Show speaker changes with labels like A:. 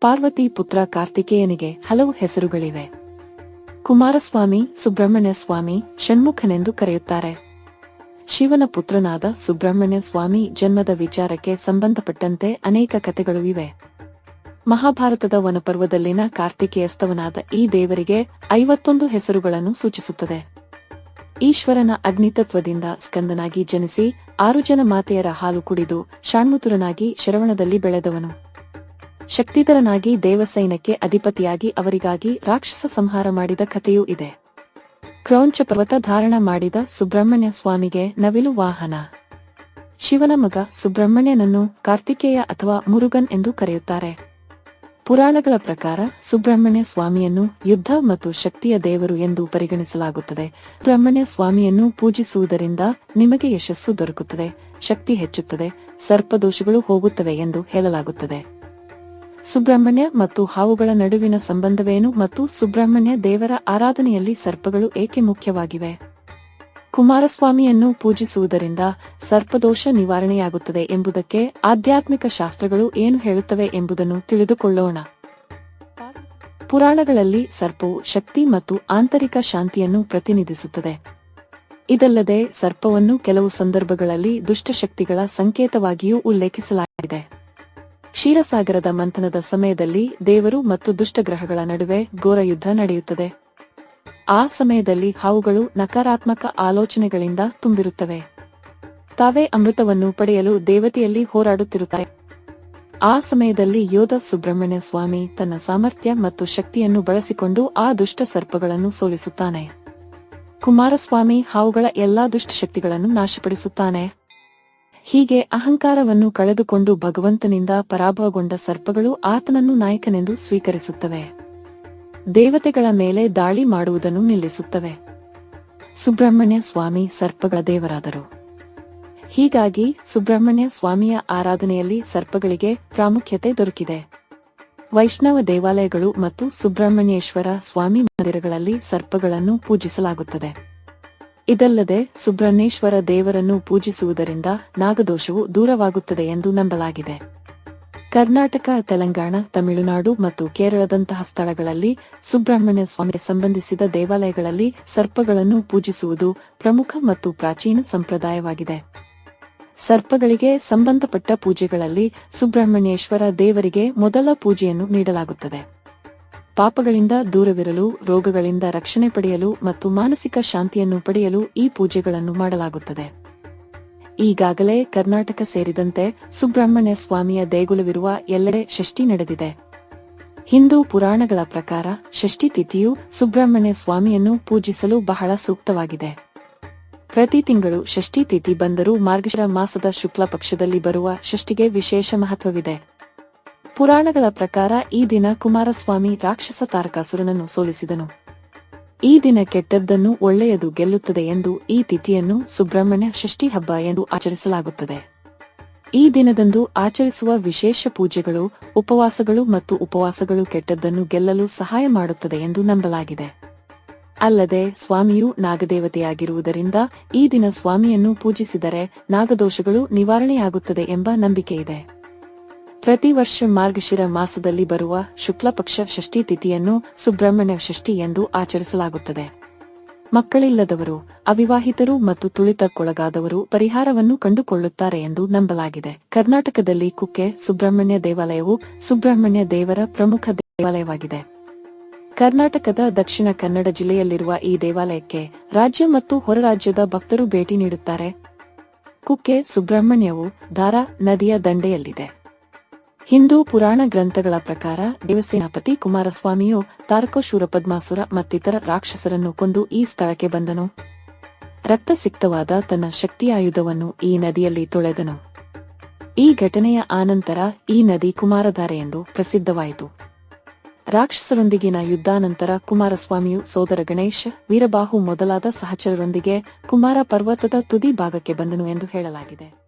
A: ಪಾರ್ವತಿ ಪುತ್ರ ಕಾರ್ತಿಕೇಯನಿಗೆ ಹಲವು ಹೆಸರುಗಳಿವೆ. ಕುಮಾರಸ್ವಾಮಿ ಸುಬ್ರಹ್ಮಣ್ಯ ಸ್ವಾಮಿ ಷಣ್ಮುಖನೆಂದು ಕರೆಯುತ್ತಾರೆ. ಶಿವನ ಪುತ್ರನಾದ ಸುಬ್ರಹ್ಮಣ್ಯ ಸ್ವಾಮಿ ಜನ್ಮದ ವಿಚಾರಕ್ಕೆ ಸಂಬಂಧಪಟ್ಟಂತೆ ಅನೇಕ ಕಥೆಗಳು ಇವೆ. ಮಹಾಭಾರತದ ವನಪರ್ವದಲ್ಲಿನ ಕಾರ್ತಿಕೇಯಸ್ತವನಾದ ಈ ದೇವರಿಗೆ ಐವತ್ತೊಂದು ಹೆಸರುಗಳನ್ನು ಸೂಚಿಸುತ್ತದೆ. ಈಶ್ವರನ ಅಗ್ನಿತತ್ವದಿಂದ ಸ್ಕಂದನಾಗಿ ಜನಿಸಿ ಆರು ಜನ ಮಾತೆಯರ ಹಾಲು ಕುಡಿದು ಶಾಣ್ಮುತುರನಾಗಿ ಶರವಣದಲ್ಲಿ ಬೆಳೆದವನು. ಶಕ್ತಿಧರನಾಗಿ ದೇವಸೈನ್ಯಕ್ಕೆ ಅಧಿಪತಿಯಾಗಿ ಅವರಿಗಾಗಿ ರಾಕ್ಷಸ ಸಂಹಾರ ಮಾಡಿದ ಕಥೆಯೂ ಇದೆ. ಕ್ರೌಂಚ ಪರ್ವತ ಧಾರಣ ಮಾಡಿದ ಸುಬ್ರಹ್ಮಣ್ಯ ಸ್ವಾಮಿಗೆ ನವಿಲು ವಾಹನ. ಶಿವನ ಮಗ ಸುಬ್ರಹ್ಮಣ್ಯನನ್ನು ಕಾರ್ತಿಕೇಯ ಅಥವಾ ಮುರುಗನ್ ಎಂದು ಕರೆಯುತ್ತಾರೆ. ಪುರಾಣಗಳ ಪ್ರಕಾರ ಸುಬ್ರಹ್ಮಣ್ಯ ಸ್ವಾಮಿಯನ್ನು ಯುದ್ಧ ಮತ್ತು ಶಕ್ತಿಯ ದೇವರು ಎಂದು ಪರಿಗಣಿಸಲಾಗುತ್ತದೆ. ಸುಬ್ರಹ್ಮಣ್ಯ ಸ್ವಾಮಿಯನ್ನು ಪೂಜಿಸುವುದರಿಂದ ನಿಮಗೆ ಯಶಸ್ಸು ದೊರಕುತ್ತದೆ, ಶಕ್ತಿ ಹೆಚ್ಚುತ್ತದೆ, ಸರ್ಪದೋಷಗಳು ಹೋಗುತ್ತವೆ ಎಂದು ಹೇಳಲಾಗುತ್ತದೆ. ಸುಬ್ರಹ್ಮಣ್ಯ ಮತ್ತು ಹಾವುಗಳ ನಡುವಿನ ಸಂಬಂಧವೇನು ಮತ್ತು ಸುಬ್ರಹ್ಮಣ್ಯ ದೇವರ ಆರಾಧನೆಯಲ್ಲಿ ಸರ್ಪಗಳು ಏಕೆ ಮುಖ್ಯವಾಗಿವೆ? ಕುಮಾರಸ್ವಾಮಿಯನ್ನು ಪೂಜಿಸುವುದರಿಂದ ಸರ್ಪದೋಷ ನಿವಾರಣೆಯಾಗುತ್ತದೆ ಎಂಬುದಕ್ಕೆ ಆಧ್ಯಾತ್ಮಿಕ ಶಾಸ್ತ್ರಗಳು ಏನು ಹೇಳುತ್ತವೆ ಎಂಬುದನ್ನು ತಿಳಿದುಕೊಳ್ಳೋಣ. ಪುರಾಣಗಳಲ್ಲಿ ಸರ್ಪವು ಶಕ್ತಿ ಮತ್ತು ಆಂತರಿಕ ಶಾಂತಿಯನ್ನು ಪ್ರತಿನಿಧಿಸುತ್ತದೆ. ಇದಲ್ಲದೆ ಸರ್ಪವನ್ನು ಕೆಲವು ಸಂದರ್ಭಗಳಲ್ಲಿ ದುಷ್ಟಶಕ್ತಿಗಳ ಸಂಕೇತವಾಗಿಯೂ ಉಲ್ಲೇಖಿಸಲಾಗಿದೆ. ಕ್ಷೀರಸಾಗರದ ಮಂಥನದ ಸಮಯದಲ್ಲಿ ದೇವರು ಮತ್ತು ದುಷ್ಟಗ್ರಹಗಳ ನಡುವೆ ಘೋರ ಯುದ್ಧ ನಡೆಯುತ್ತದೆ. ಆ ಸಮಯದಲ್ಲಿ ಹಾವುಗಳು ನಕಾರಾತ್ಮಕ ಆಲೋಚನೆಗಳಿಂದ ತುಂಬಿರುತ್ತವೆ. ತಾವೇ ಅಮೃತವನ್ನು ಪಡೆಯಲು ದೇವತೆಯಲ್ಲಿ ಹೋರಾಡುತ್ತಿರುತ್ತಾರೆ. ಆ ಸಮಯದಲ್ಲಿ ಯೋಧ ಸುಬ್ರಹ್ಮಣ್ಯ ಸ್ವಾಮಿ ತನ್ನ ಸಾಮರ್ಥ್ಯ ಮತ್ತು ಶಕ್ತಿಯನ್ನು ಬಳಸಿಕೊಂಡು ಆ ದುಷ್ಟ ಸರ್ಪಗಳನ್ನು ಸೋಲಿಸುತ್ತಾನೆ. ಕುಮಾರಸ್ವಾಮಿ ಹಾವುಗಳ ಎಲ್ಲಾ ದುಷ್ಟಶಕ್ತಿಗಳನ್ನು ನಾಶಪಡಿಸುತ್ತಾನೆ. ಹೀಗೆ ಅಹಂಕಾರವನ್ನು ಕಳೆದುಕೊಂಡು ಭಗವಂತನಿಂದ ಪರಾಭವಗೊಂಡ ಸರ್ಪಗಳು ಆತನನ್ನು ನಾಯಕನೆಂದು ಸ್ವೀಕರಿಸುತ್ತವೆ. ದೇವತೆಗಳ ಮೇಲೆ ದಾಳಿ ಮಾಡುವುದನ್ನು ನಿಲ್ಲಿಸುತ್ತವೆ. ಸುಬ್ರಹ್ಮಣ್ಯ ಸ್ವಾಮಿ ಸರ್ಪಗಳ ದೇವರಾದರು. ಹೀಗಾಗಿ ಸುಬ್ರಹ್ಮಣ್ಯ ಸ್ವಾಮಿಯ ಆರಾಧನೆಯಲ್ಲಿ ಸರ್ಪಗಳಿಗೆ ಪ್ರಾಮುಖ್ಯತೆ ದೊರಕಿದೆ. ವೈಷ್ಣವ ದೇವಾಲಯಗಳು ಮತ್ತು ಸುಬ್ರಹ್ಮಣ್ಯೇಶ್ವರ ಸ್ವಾಮಿ ಮಂದಿರಗಳಲ್ಲಿ ಸರ್ಪಗಳನ್ನು ಪೂಜಿಸಲಾಗುತ್ತದೆ. ಇದಲ್ಲದೆ ಸುಬ್ರಹ್ಮೇಶ್ವರ ದೇವರನ್ನು ಪೂಜಿಸುವುದರಿಂದ ನಾಗದೋಷವು ದೂರವಾಗುತ್ತದೆ ಎಂದು ನಂಬಲಾಗಿದೆ. ಕರ್ನಾಟಕ, ತೆಲಂಗಾಣ, ತಮಿಳುನಾಡು ಮತ್ತು ಕೇರಳದಂತಹ ಸ್ಥಳಗಳಲ್ಲಿ ಸುಬ್ರಹ್ಮಣ್ಯ ಸ್ವಾಮಿಗೆ ಸಂಬಂಧಿಸಿದ ದೇವಾಲಯಗಳಲ್ಲಿ ಸರ್ಪಗಳನ್ನು ಪೂಜಿಸುವುದು ಪ್ರಮುಖ ಮತ್ತು ಪ್ರಾಚೀನ ಸಂಪ್ರದಾಯವಾಗಿದೆ. ಸರ್ಪಗಳಿಗೆ ಸಂಬಂಧಪಟ್ಟ ಪೂಜೆಗಳಲ್ಲಿ ಸುಬ್ರಹ್ಮಣ್ಯೇಶ್ವರ ದೇವರಿಗೆ ಮೊದಲ ಪೂಜೆಯನ್ನು ನೀಡಲಾಗುತ್ತದೆ. ಪಾಪಗಳಿಂದ ದೂರವಿರಲು, ರೋಗಗಳಿಂದ ರಕ್ಷಣೆ ಪಡೆಯಲು ಮತ್ತು ಮಾನಸಿಕ ಶಾಂತಿಯನ್ನು ಪಡೆಯಲು ಈ ಪೂಜೆಗಳನ್ನು ಮಾಡಲಾಗುತ್ತದೆ. ಈಗಾಗಲೇ ಕರ್ನಾಟಕ ಸೇರಿದಂತೆ ಸುಬ್ರಹ್ಮಣ್ಯ ಸ್ವಾಮಿಯ ದೇಗುಲವಿರುವ ಎಲ್ಲೆಡೆ ಷಷ್ಠಿ ನಡೆದಿದೆ. ಹಿಂದೂ ಪುರಾಣಗಳ ಪ್ರಕಾರ ಷಷ್ಠಿ ತಿಥಿಯು ಸುಬ್ರಹ್ಮಣ್ಯ ಸ್ವಾಮಿಯನ್ನು ಪೂಜಿಸಲು ಬಹಳ ಸೂಕ್ತವಾಗಿದೆ. ಪ್ರತಿ ತಿಂಗಳು ಷಷ್ಠಿ ತಿಥಿ ಬಂದರೂ ಮಾರ್ಗಶಿರ ಮಾಸದ ಶುಕ್ಲ ಪಕ್ಷದಲ್ಲಿ ಬರುವ ಷಷ್ಠಿಗೆ ವಿಶೇಷ ಮಹತ್ವವಿದೆ. ಪುರಾಣಗಳ ಪ್ರಕಾರ ಈ ದಿನ ಕುಮಾರಸ್ವಾಮಿ ರಾಕ್ಷಸ ತಾರಕಾಸುರನನ್ನು ಸೋಲಿಸಿದನು. ಈ ದಿನ ಕೆಟ್ಟದ್ದನ್ನು ಒಳ್ಳೆಯದು ಗೆಲ್ಲುತ್ತದೆ ಎಂದು ಈ ತಿಥಿಯನ್ನು ಸುಬ್ರಹ್ಮಣ್ಯ ಷಷ್ಠಿ ಹಬ್ಬ ಎಂದು ಆಚರಿಸಲಾಗುತ್ತದೆ. ಈ ದಿನದಂದು ಆಚರಿಸುವ ವಿಶೇಷ ಪೂಜೆಗಳು, ಉಪವಾಸಗಳು ಮತ್ತು ಉಪವಾಸಗಳು ಕೆಟ್ಟದ್ದನ್ನು ಗೆಲ್ಲಲು ಸಹಾಯ ಮಾಡುತ್ತದೆ ಎಂದು ನಂಬಲಾಗಿದೆ. ಅಲ್ಲದೆ ಸ್ವಾಮಿಯು ನಾಗದೇವತೆಯಾಗಿರುವುದರಿಂದ ಈ ದಿನ ಸ್ವಾಮಿಯನ್ನು ಪೂಜಿಸಿದರೆ ನಾಗದೋಷಗಳು ನಿವಾರಣೆಯಾಗುತ್ತದೆ ಎಂಬ ನಂಬಿಕೆಯಿದೆ. ಪ್ರತಿ ವರ್ಷ ಮಾರ್ಗಶಿರ ಮಾಸದಲ್ಲಿ ಬರುವ ಶುಕ್ಲಪಕ್ಷ ಷಷ್ಠಿ ತಿಥಿಯನ್ನು ಸುಬ್ರಹ್ಮಣ್ಯ ಷಷ್ಠಿ ಎಂದು ಆಚರಿಸಲಾಗುತ್ತದೆ. ಮಕ್ಕಳಿಲ್ಲದವರು, ಅವಿವಾಹಿತರು ಮತ್ತು ತುಳಿತಕ್ಕೊಳಗಾದವರು ಪರಿಹಾರವನ್ನು ಕಂಡುಕೊಳ್ಳುತ್ತಾರೆ ಎಂದು ನಂಬಲಾಗಿದೆ. ಕರ್ನಾಟಕದಲ್ಲಿ ಕುಕ್ಕೆ ಸುಬ್ರಹ್ಮಣ್ಯ ದೇವಾಲಯವು ಸುಬ್ರಹ್ಮಣ್ಯ ದೇವರ ಪ್ರಮುಖ ದೇವಾಲಯವಾಗಿದೆ. ಕರ್ನಾಟಕದ ದಕ್ಷಿಣ ಕನ್ನಡ ಜಿಲ್ಲೆಯಲ್ಲಿರುವ ಈ ದೇವಾಲಯಕ್ಕೆ ರಾಜ್ಯ ಮತ್ತು ಹೊರರಾಜ್ಯದ ಭಕ್ತರು ಭೇಟಿ ನೀಡುತ್ತಾರೆ. ಕುಕ್ಕೆ ಸುಬ್ರಹ್ಮಣ್ಯವು ಧಾರಾ ನದಿಯ ದಂಡೆಯಲ್ಲಿದೆ. ಹಿಂದೂ ಪುರಾಣ ಗ್ರಂಥಗಳ ಪ್ರಕಾರ ದೇವಸೇನಾಪತಿ ಕುಮಾರಸ್ವಾಮಿಯು ತಾರಕಶೂರ ಪದ್ಮಾಸುರ ಮತ್ತಿತರ ರಾಕ್ಷಸರನ್ನು ಕೊಂದು ಈ ಸ್ಥಳಕ್ಕೆ ಬಂದನು. ರಕ್ತಸಿಕ್ತವಾದ ತನ್ನ ಶಕ್ತಿಯಾಯುಧವನ್ನು ಈ ನದಿಯಲ್ಲಿ ತೊಳೆದನು. ಈ ಘಟನೆಯ ಆನಂತರ ಈ ನದಿ ಕುಮಾರಧಾರೆ ಎಂದು ಪ್ರಸಿದ್ಧವಾಯಿತು. ರಾಕ್ಷಸರೊಂದಿಗಿನ ಯುದ್ಧಾನಂತರ ಕುಮಾರಸ್ವಾಮಿಯು ಸೋದರ ಗಣೇಶ್, ವೀರಬಾಹು ಮೊದಲಾದ ಸಹಚರರೊಂದಿಗೆ ಕುಮಾರ ಪರ್ವತದ ತುದಿ ಭಾಗಕ್ಕೆ ಬಂದನು ಎಂದು ಹೇಳಲಾಗಿದೆ.